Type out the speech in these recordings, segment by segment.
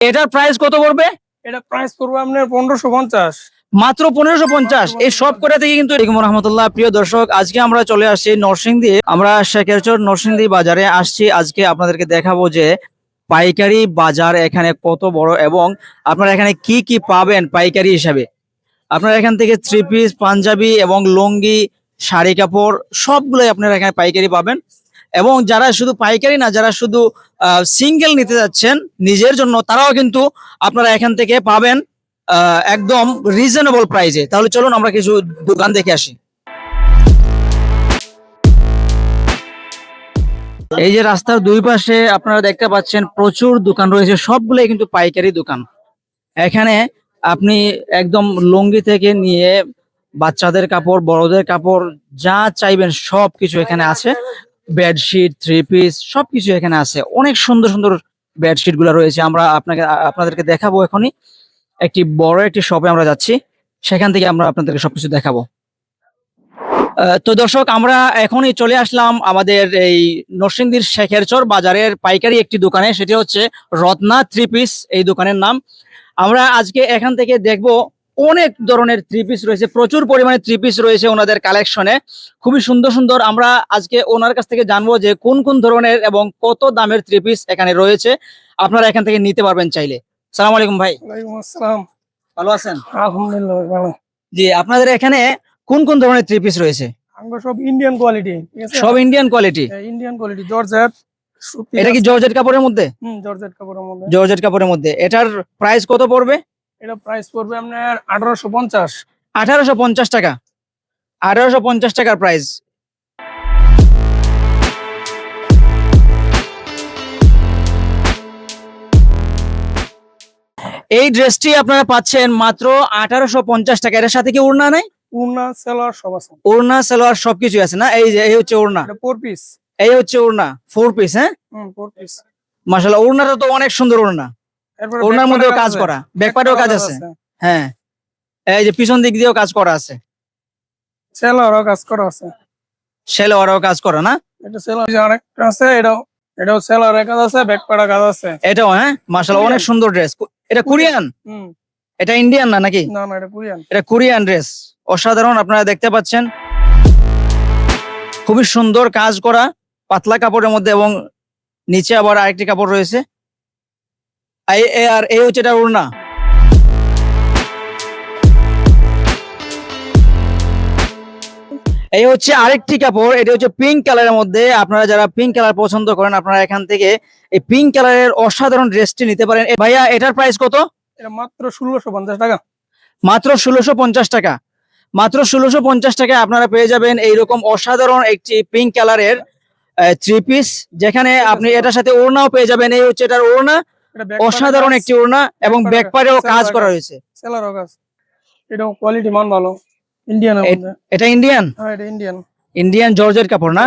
এটার প্রাইস কত পড়বে? এটা প্রাইস পড়বে আপনার পনেরোশো পঞ্চাশ। মাত্র পনেরোশো পঞ্চাশ। এই সব করে থেকে কিন্তু রহমতুল্লাহ। প্রিয় দর্শক আজকে আমরা চলে আসছি নরসিংদী। আমরা শেখেরচর নরসিংদী বাজারে আসছি। আজকে আপনাদেরকে দেখাবো যে পাইকারি বাজার এখানে কত বড় এবং আপনারা এখানে কি কি পাবেন পাইকারি হিসাবে। আপনারা এখান থেকে থ্রি পিস পাঞ্জাবি এবং লুঙ্গি শাড়ি কাপড় সবগুলোই আপনারা এখানে পাইকারি পাবেন। এবং যারা শুধু পাইকারি না, যারা শুধু সিঙ্গেল নিতে যাচ্ছেন নিজের জন্য, তারাও কিন্তু আপনারা এখান থেকে পাবেন একদম রিজনেবল প্রাইজে তাহলে চলুন আমরা কিছু দোকান দেখে আসি। এই যে রাস্তার দুই পাশে আপনারা দেখতে পাচ্ছেন প্রচুর দোকান রয়েছে, সবগুলোই কিন্তু পাইকারি দোকান। এখানে আপনি একদম লুঙ্গি থেকে নিয়ে বাচ্চাদের কাপড়, বড়দের কাপড়, যা চাইবেন সব কিছু এখানে আছে। বেডশিট থ্রি পিস সবকিছু এখানে আছে। অনেক সুন্দর সুন্দর বেডশিটগুলো রয়েছে। আমরা আপনাকে, আপনাদেরকে দেখাবো এখনই। একটি বড় একটি শপে আমরা যাচ্ছি। সেখান থেকে আমরা আপনাদেরকে সবকিছু দেখাবো। তো দর্শক, আমরা এখনই চলে আসলাম আমাদের এই নরসিংদীর শেখেরচর বাজারের পাইকারি একটি দোকানে। সেটি হচ্ছে রত্না থ্রি পিস এই দোকানের নাম। আমরা আজকে এখান থেকে দেখব অনেক ধরনের থ্রি পিস রয়েছে প্রচুর পরিমাণে থ্রি পিস রয়েছে ওনাদের কালেকশনে খুবই সুন্দর সুন্দর আমরা আজকে ওনার কাছ থেকে জানব যে কোন কোন ধরনের এবং কত দামের থ্রি পিস এখানে রয়েছে। আপনারা এখান থেকে নিতে পারবেন চাইলে। সালাম আলাইকুম ভাই। আসসালাম। ভালো আছেন? আলহামদুলিল্লাহ ভালো। জি আপনাদের এখানে কোন কোন ধরনের থ্রি পিস রয়েছে? সব ইন্ডিয়ান কোয়ালিটি সব Indian quality Indian quality georgette এটা কি জর্জেট কাপড়ের মধ্যে? জর্জেট কাপড়ের মধ্যে। জর্জেট কাপড়ের মধ্যে। এটার প্রাইস কত পড়বে? এটা প্রাইস পড়বে আপনার আঠারোশো পঞ্চাশ। আঠারোশো পঞ্চাশ টাকা। আঠারোশো পঞ্চাশ টাকার প্রাইস এই ড্রেসটি আপনারা পাচ্ছেন মাত্র আঠারোশো পঞ্চাশ টাকা। এর সাথে কি ওড়না নেই? উন্না সেলোয়ার সব আছে। ওড়না সালোয়ার সবকিছু আছে না? এই যে এই হচ্ছে ওড়না। ফোর পিস এই হচ্ছে ওড়না। ফোর পিস হ্যাঁ? ফোর পিস মাসাল্লাহ ওড়নাটা তো অনেক সুন্দর ওড়না। ওড়নার মধ্যেও কাজ করা ব্যাকপাটেও কাজ আছে। হ্যাঁ। এই যে পিছন দিক দিয়েও কাজ করা আছে। সেলোয়ারও কাজ করা আছে। সেলোয়ারও কাজ করা না? এটা সেলোয়ার আরেকটা আছে এটাও এটাও সেলোয়ারের কাজ আছে ব্যাকপাড়া কাজ আছে। এটাও হ্যাঁ? মাসাল্লাহ অনেক সুন্দর ড্রেস এটা কোরিয়ান হুম। এটা ইন্ডিয়ান না নাকি? না না এটা কোরিয়ান এটা কোরিয়ান ড্রেস অসাধারণ আপনারা দেখতে পাচ্ছেন। খুবই সুন্দর কাজ করা পাতলা কাপড়ের মধ্যে এবং নিচে আবার আরেকটি কাপড় রয়েছে। আর এই হচ্ছে এটা ওড়না। এই হচ্ছে আরেকটি কাপড় এটা হচ্ছে পিঙ্ক কালারের মধ্যে। আপনারা যারা পিঙ্ক কালার পছন্দ করেন আপনারা এখান থেকে এই পিঙ্ক কালারের অসাধারণ ড্রেসটি নিতে পারেন। ভাইয়া এটার প্রাইস কত? এটা মাত্র ষোলোশো পঞ্চাশ টাকা। মাত্র ষোলোশো পঞ্চাশ টাকা। মাত্র ষোলোশো পঞ্চাশ টাকায় আপনারা পেয়ে যাবেন এইরকম অসাধারণ একটি পিঙ্ক কালারের থ্রি পিস যেখানে আপনি এটার সাথে ওড়নাও পেয়ে যাবেন। এই হচ্ছে এটার ওড়না। অসাধারণ একটি ওড়না এবং ব্যাক পাড়ে পারেও কাজ, করা। রয়েছে সেলোয়ারও কাজ এটাও কোয়ালিটি মান ভালো। ইন্ডিয়ানের এ- এটা ইন্ডিয়ান হ্যাঁ এটা ইন্ডিয়ান ইন্ডিয়ান জর্জের কাপড় না?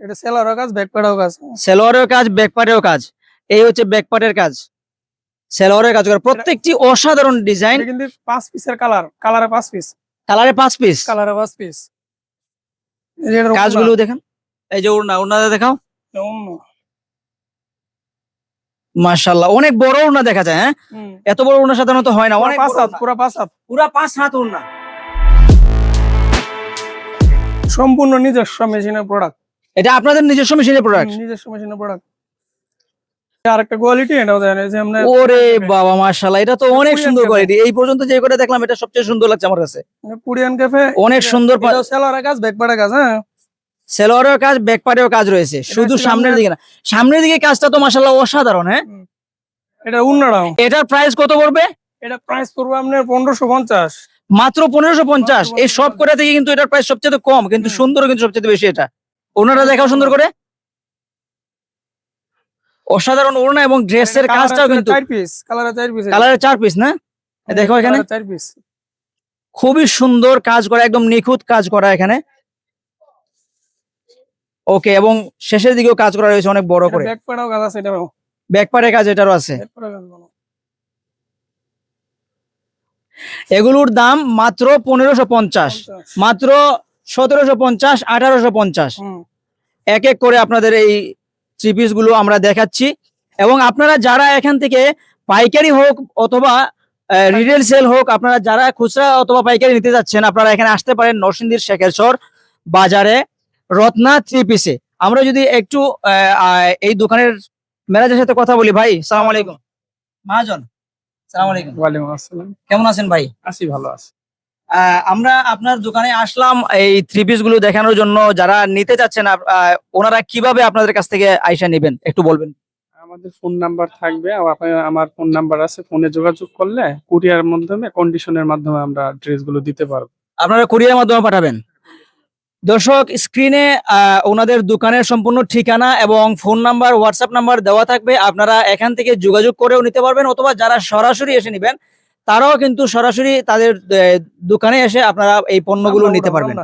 এটা সেলোয়ারও কাজ ব্যাক পাড়াও কাজ। সেলোয়ারের কাজ ব্যাক পারেও কাজ। এই হচ্ছে ব্যাক পার্টের কাজ। সেলোয়ারের কাজ করা। প্রত্যেকটি অসাধারণ ডিজাইন এটা কিন্তু পাঁচ পিসের কালার কালারে পাঁচ পিস কালারে পাঁচ পিস কালারে পাঁচ পিস কাজগুলো দেখেন। এই যে ওড়না ওড়নাটা দেখাও। মাশাল্লাহ অনেক বড় ওড়না দেখা যায় হ্যাঁ? এত বড় ওড়না সাধারণত হয় না। অনেক পাঁচ হাত। পুরা পাঁচ হাত। পুরা পাঁচ হাত ওড়না। সম্পূর্ণ নিজস্ব মেশিনের প্রোডাক্ট এটা আপনাদের নিজস্ব মেশিনের প্রোডাক্ট নিজস্ব মেশিনের প্রোডাক্ট আরেকটা কোয়ালিটি এটাও যে আমরা ওরে বাবা এটা তো অনেক সুন্দর কোয়ালিটি এই পর্যন্ত যে দেখলাম এটা সবচেয়ে সুন্দর লাগছে আমার কাছে। কোরিয়ান ক্যাফে অনেক সুন্দর কাজ কাজ হ্যাঁ? সেলোয়ারের কাজ ব্যাকপারেও কাজ রয়েছে। শুধু সামনের দিকে না। সামনের দিকে কাজটা তো মাশাল্লাহ অসাধারণ হ্যাঁ? এটা উন্নরাও। এটার প্রাইস কত পড়বে? এটা প্রাইস পড়বে আপনার পনেরোশো পঞ্চাশ। মাত্র পনেরোশো পঞ্চাশ। এই সব 1550 করে থেকে কিন্তু এটার প্রাইস সবচেয়ে কম কিন্তু সুন্দর কিন্তু সবচেয়ে বেশি এটা। ওনারা দেখাও সুন্দর করে। অসাধারণ ওড়না এবং ড্রেসের কাজটাও কিন্তু। চার পিস কালারে চার পিস কালারের চার পিস না? দেখো এখানে। খুবই সুন্দর কাজ করা একদম নিখুঁত কাজ করা এখানে। ওকে এবং শেষের দিকেও কাজ করা রয়েছে অনেক বড় করে। কাজ আছে এটাও ব্যাকপারের কাজ এটারও আছে। এগুলোর দাম মাত্র পনেরোশো পঞ্চাশ। মাত্র সতেরোশো পঞ্চাশ আঠারোশো পঞ্চাশ। এক এক করে আপনাদের এই থ্রি পিসগুলো আমরা দেখাচ্ছি। এবং আপনারা যারা এখান থেকে পাইকারি হোক অথবা রিটেল সেল হোক আপনারা যারা খুচরা অথবা পাইকারি নিতে যাচ্ছেন আপনারা এখানে আসতে পারেন নরসিংদীর শেখেরচর বাজারে। রত্না থ্রি পিসে আমরা যদি একটু এই দোকানের ম্যানেজারের সাথে কথা বলি ভাই সালাম আলাইকুম। মহাজন সালাম আলাইকুম। ওয়ালাইকুম আসসালাম। কেমন আছেন ভাই? আছি ভালো আছি। আমরা আপনার দোকানে আসলাম এই থ্রি পিসগুলো দেখানোর জন্য। যারা নিতে চাচ্ছেন ওনারা কীভাবে আপনাদের কাছ থেকে আইসা নেবেন? একটু বলবেন। আমাদের ফোন নাম্বার থাকবে। আমার ফোন নাম্বার আছে। ফোনে যোগাযোগ করলে কুরিয়ার মাধ্যমে কন্ডিশনের মাধ্যমে আমরা ড্রেসগুলো দিতে পারব। আপনারা কুরিয়ার মাধ্যমে পাঠাবেন? দর্শক, স্ক্রিনে ওনাদের দোকানের সম্পূর্ণ ঠিকানা এবং ফোন নাম্বার হোয়াটসঅ্যাপ নাম্বার দেওয়া থাকবে। আপনারা এখান থেকে যোগাযোগ করেও নিতে পারবেন অথবা যারা সরাসরি এসে নেবেন, তারাও কিন্তু সরাসরি তাদের দোকানে এসে আপনারা এই পণ্যগুলো নিতে পারবেন।